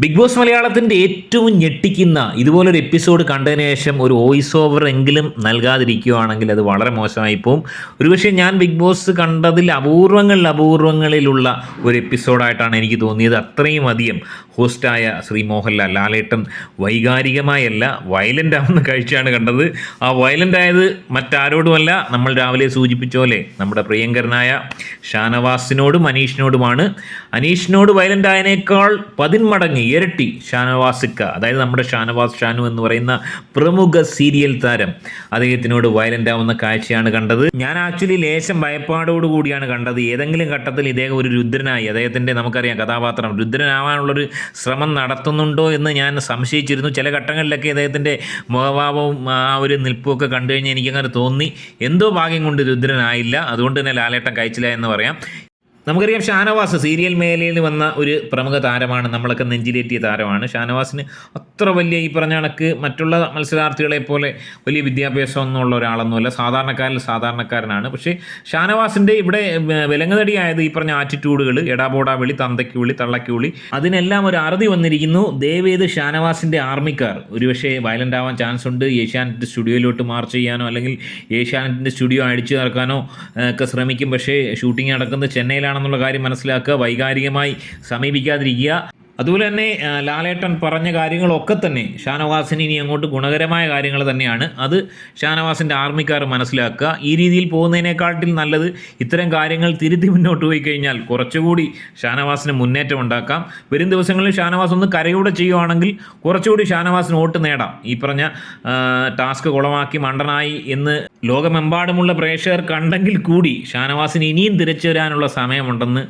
Big boss മലയാളത്തിന്റെ ഏറ്റവും ഞെട്ടിക്കുന്ന ഇതുപോലൊരു എപ്പിസോഡ് കണ്ടതിന് ശേഷം ഒരു വോയിസ് ഓവർ എങ്കിലും നൽകാതിരിക്കുകയാണെങ്കിൽ അത് വളരെ മോശമായി പോവും. ഒരുപക്ഷെ ഞാൻ ബിഗ് ബോസ് കണ്ടതിൽ അപൂർവങ്ങളിൽ അപൂർവങ്ങളിലുള്ള ഒരു എപ്പിസോഡായിട്ടാണ് എനിക്ക് തോന്നിയത്. അത്രയും അധികം ഹോസ്റ്റായ ശ്രീ മോഹൻലാൽ ലാലേട്ടൻ വൈകാരികമായല്ല വയലന്റ് ആവുന്ന കാഴ്ചയാണ് കണ്ടത്. ആ വയലന്റ് ആയത് മറ്റാരോടുമല്ല നമ്മൾ രാവിലെ സൂചിപ്പിച്ച പോലെ നമ്മുടെ പ്രിയങ്കരനായ ഷാനവാസിനോടും അനീഷിനോടുമാണ്. അനീഷിനോട് വയലന്റ് ആയതിനേക്കാൾ പതിന്മടങ്ങ് ഇരട്ടി ഷാനവാസിക്ക അതായത് നമ്മുടെ ഷാനവാസ് ഷാനു എന്ന് പറയുന്ന പ്രമുഖ സീരിയൽ താരം. അദ്ദേഹത്തിനോട് വയലന്റ് ആവുന്ന കാഴ്ചയാണ് കണ്ടത്. ഞാൻ ആക്ച്വലി ലേശം ഭയപ്പാടോട് കൂടിയാണ് കണ്ടത്. ഏതെങ്കിലും ഘട്ടത്തിൽ ഇദ്ദേഹം ഒരു രുദ്രനായി അദ്ദേഹത്തിന്റെ നമുക്കറിയാം കഥാപാത്രം രുദ്രനാവാനുള്ളൊരു ശ്രമം നടത്തുന്നുണ്ടോ എന്ന് ഞാൻ സംശയിച്ചിരുന്നു. ചില ഘട്ടങ്ങളിലൊക്കെ അദ്ദേഹത്തിന്റെ മുഖഭാവവും ആ ഒരു നിൽപ്പുമൊക്കെ കണ്ടു കഴിഞ്ഞാൽ എനിക്കങ്ങനെ തോന്നി. എന്തോ ഭാഗ്യം കൊണ്ട് രുദ്രനായില്ല. അതുകൊണ്ട് തന്നെ ലാലേട്ടൻ കഴിച്ചില്ല എന്ന് പറയാം. നമുക്കറിയാം ഷാനവാസ് സീരിയൽ മേഖലയിൽ വന്ന ഒരു പ്രമുഖ താരമാണ് നമ്മളൊക്കെ നെഞ്ചിലേറ്റിയ താരമാണ്. ഷാനവാസിന് അത്ര വലിയ ഈ പറഞ്ഞ കണക്ക് മറ്റുള്ള മത്സരാർത്ഥികളെ പോലെ വലിയ വിദ്യാഭ്യാസം ഒന്നുമുള്ള ഒരാളൊന്നുമല്ല. സാധാരണക്കാരിൽ സാധാരണക്കാരനാണ്. പക്ഷേ ഷാനവാസിന്റെ ഇവിടെ വിലങ്ങുതടിയായത് ഈ പറഞ്ഞ ആറ്റിറ്റ്യൂഡുകൾ എടാബോടാ വിളി തന്തയ്ക്ക് വിളി തള്ളയ്ക്ക് വിളി അതിനെല്ലാം ഒരു അറുതി വന്നിരിക്കുന്നു. ദയവേത് ഷാനവാസിന്റെ ആർമിക്കാർ. ഒരുപക്ഷെ വയലന്റ് ആവാൻ ചാൻസ് ഉണ്ട്. ഏഷ്യാനെറ്റ് സ്റ്റുഡിയോയിലോട്ട് മാർച്ച് ചെയ്യാനോ അല്ലെങ്കിൽ ഏഷ്യാനെറ്റിന്റെ സ്റ്റുഡിയോ അടിച്ചു നടക്കാനോ ഒക്കെ ശ്രമിക്കും. പക്ഷേ ഷൂട്ടിംഗ് നടക്കുന്നത് ചെന്നൈയിലാണെന്നുള്ള കാര്യം മനസ്സിലാക്കുക. വൈകാരികമായി സമീപിക്കാതിരിക്കുക. അതുപോലെ തന്നെ ലാലേട്ടൻ പറഞ്ഞ കാര്യങ്ങളൊക്കെ തന്നെ ഷാനവാസിന് ഇനി അങ്ങോട്ട് ഗുണകരമായ കാര്യങ്ങൾ തന്നെയാണ്. അത് ഷാനവാസിന്റെ ആർമിക്കാർ മനസ്സിലാക്കുക. ഈ രീതിയിൽ പോകുന്നതിനേക്കാട്ടിൽ നല്ലത് ഇത്തരം കാര്യങ്ങൾ തിരുത്തി മുന്നോട്ട് പോയി കഴിഞ്ഞാൽ കുറച്ചുകൂടി ഷാനവാസിന് മുന്നേറ്റം ഉണ്ടാക്കാം. വരും ദിവസങ്ങളിൽ ഷാനവാസ് ഒന്ന് കരയൂടെ ചെയ്യുവാണെങ്കിൽ കുറച്ചുകൂടി ഷാനവാസിന് വോട്ട് നേടാം. ഈ പറഞ്ഞ ടാസ്ക് കുളമാക്കി മണ്ടനായി എന്ന് ലോകമെമ്പാടുമുള്ള പ്രേക്ഷകർ കണ്ടെങ്കിൽ കൂടി ഷാനവാസിന് ഇനിയും തിരിച്ചു വരാനുള്ള സമയമുണ്ടെന്ന്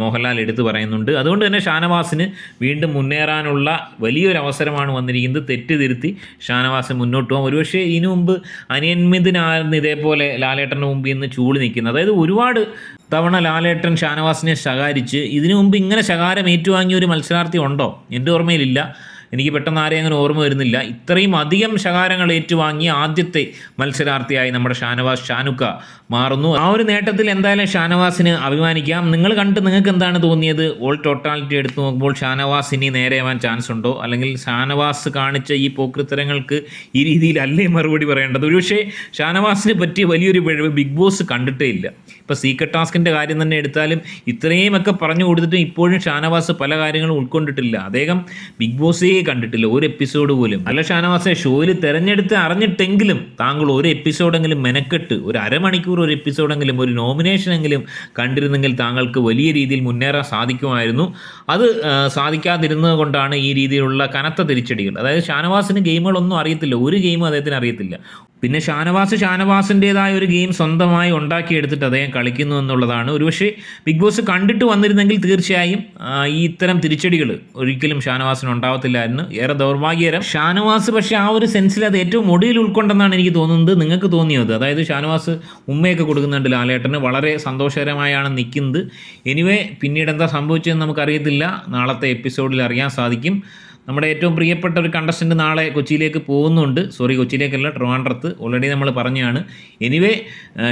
മോഹൻലാൽ എടുത്തു പറയുന്നുണ്ട്. അതുകൊണ്ട് തന്നെ ഷാനവാസിന് വീണ്ടും മുന്നേറാനുള്ള വലിയൊരു അവസരമാണ് വന്നിരിക്കുന്നത്. തെറ്റ് തിരുത്തി ഷാനവാസ് മുന്നോട്ട് പോകാം ഒരുപക്ഷെ ഇതിനു മുമ്പ് അനിയന്മിതനായിരുന്നു ഇതേപോലെ ലാലേട്ടന്റെ മുമ്പിൽ നിന്ന് ചൂട് നിൽക്കുന്നത്. അതായത് ഒരുപാട് തവണ ലാലേട്ടൻ ഷാനവാസിനെ ശകാരിച്ച് ഇതിനു മുമ്പ് ഇങ്ങനെ ശകാരം ഏറ്റുവാങ്ങിയ ഒരു മത്സരാർത്ഥി ഉണ്ടോ? എന്റെ ഓർമ്മയിലില്ല. എനിക്ക് പെട്ടെന്ന് ആരെയും അങ്ങനെ ഓർമ്മ വരുന്നില്ല. ഇത്രയും അധികം ശകാരങ്ങൾ ഏറ്റുവാങ്ങിയ ആദ്യത്തെ മത്സരാർത്ഥിയായി നമ്മുടെ ഷാനവാസ് ഷാനുക്ക മാറുന്നു. ആ ഒരു നേട്ടത്തിൽ എന്തായാലും ഷാനവാസിന് അഭിമാനിക്കാം. നിങ്ങൾ കണ്ട് നിങ്ങൾക്ക് എന്താണ് തോന്നിയത്? ഓൾ ടോട്ടാലിറ്റി എടുത്തു നോക്കുമ്പോൾ ഷാനവാസ് ഇനി നേരെയാവാൻ ചാൻസ് ഉണ്ടോ? അല്ലെങ്കിൽ ഷാനവാസ് കാണിച്ച ഈ പോക്കൃത്തരങ്ങൾക്ക് ഈ രീതിയിലല്ലേ മറുപടി പറയേണ്ടത്? ഒരുപക്ഷേ ഷാനവാസിന് പറ്റിയ വലിയൊരു പിഴവ് ബിഗ് ബോസ് കണ്ടിട്ടേ ഇല്ല. ഇപ്പോൾ സീക്രട്ട് ടാസ്കിന്റെ കാര്യം തന്നെ എടുത്താലും ഇത്രയുമൊക്കെ പറഞ്ഞു കൊടുത്തിട്ടും ഇപ്പോഴും ഷാനവാസ് പല കാര്യങ്ങളും ഉൾക്കൊണ്ടിട്ടില്ല. അദ്ദേഹം ബിഗ് ബോസേ കണ്ടിട്ടില്ല. ഒരു എപ്പിസോഡ് പോലും. അല്ല ഷാനവാസെ ഷോയിൽ തെരഞ്ഞെടുത്ത് അറിഞ്ഞിട്ടെങ്കിലും താങ്കൾ ഒരു എപ്പിസോഡെങ്കിലും മെനക്കെട്ട് ഒരു അരമണിക്കൂർ ഒരു എപ്പിസോഡെങ്കിലും ഒരു നോമിനേഷൻ എങ്കിലും കണ്ടിരുന്നെങ്കിൽ താങ്കൾക്ക് വലിയ രീതിയിൽ മുന്നേറാൻ സാധിക്കുമായിരുന്നു. അത് സാധിക്കാതിരുന്നത് കൊണ്ടാണ് ഈ രീതിയിലുള്ള കനത്ത തിരിച്ചടികൾ. അതായത് ഷാനവാസിന് ഗെയിമുകളൊന്നും അറിയത്തില്ല. ഒരു ഗെയിമും അദ്ദേഹത്തിന് അറിയത്തില്ല. പിന്നെ ഷാനവാസ് ഷാനവാസിന്റെതായ ഒരു ഗെയിം സ്വന്തമായി ഉണ്ടാക്കിയെടുത്തിട്ട് അദ്ദേഹം കളിക്കുന്നു എന്നുള്ളതാണ്. ഒരുപക്ഷെ ബിഗ് ബോസ് കണ്ടിട്ട് വന്നിരുന്നെങ്കിൽ തീർച്ചയായും ഈ ഇത്തരം തിരിച്ചടികൾ ഒരിക്കലും ഷാനവാസിന് ഉണ്ടാവത്തില്ലായിരുന്നു. ഏറെ ദൗർഭാഗ്യകരം. ഷാനവാസ് പക്ഷേ ആ ഒരു സെൻസിൽ അത് ഏറ്റവും ഒടുവിൽ ഉൾക്കൊണ്ടെന്നാണ് എനിക്ക് തോന്നുന്നത് നിങ്ങൾക്ക് തോന്നിയത്. അതായത് ഷാനവാസ് ഉമ്മയൊക്കെ കൊടുക്കുന്നുണ്ട് ലാലേട്ടന് വളരെ സന്തോഷകരമായാണ് നിൽക്കുന്നത്. എനിവേ പിന്നീട് എന്താ സംഭവിച്ചതെന്ന് നമുക്കറിയത്തില്ല. നാളത്തെ എപ്പിസോഡിൽ അറിയാൻ സാധിക്കും. നമ്മുടെ ഏറ്റവും പ്രിയപ്പെട്ട ഒരു കണ്ടസ്റ്റന്റ് നാളെ കൊച്ചിയിലേക്ക് പോകുന്നുണ്ട്. സോറി കൊച്ചിയിലേക്കല്ല ട്രിവാൻഡ്രത്ത്. ഓൾറെഡി നമ്മൾ പറഞ്ഞാണ്. എനിവേ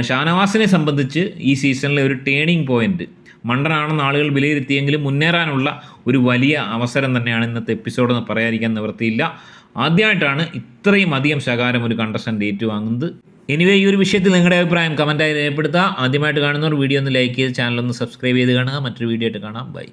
ഷാനവാസിനെ സംബന്ധിച്ച് ഈ സീസണിലെ ഒരു ടേണിംഗ് പോയിന്റ് മണ്ടനാണെന്ന് ആളുകൾ വിലയിരുത്തിയെങ്കിലും മുന്നേറാനുള്ള ഒരു വലിയ അവസരം തന്നെയാണ് ഇന്നത്തെ എപ്പിസോഡ് എന്ന് പറയാതിരിക്കാൻ നിവൃത്തിയില്ല. ആദ്യമായിട്ടാണ് ഇത്രയും അധികം ശകാരം ഒരു കണ്ടസ്റ്റന്റ് ഏറ്റുവാങ്ങുന്നത്. എനിവേ ഈ ഒരു വിഷയത്തിൽ നിങ്ങളുടെ അഭിപ്രായം കമന്റായി രേഖപ്പെടുത്തുക. ആദ്യമായിട്ട് കാണുന്നവർ വീഡിയോ ഒന്ന് ലൈക്ക് ചെയ്ത് ചാനൽ ഒന്ന് സബ്സ്ക്രൈബ് ചെയ്ത് കാണുക. മറ്റൊരു വീഡിയോ ആയിട്ട് കാണാം. ബൈ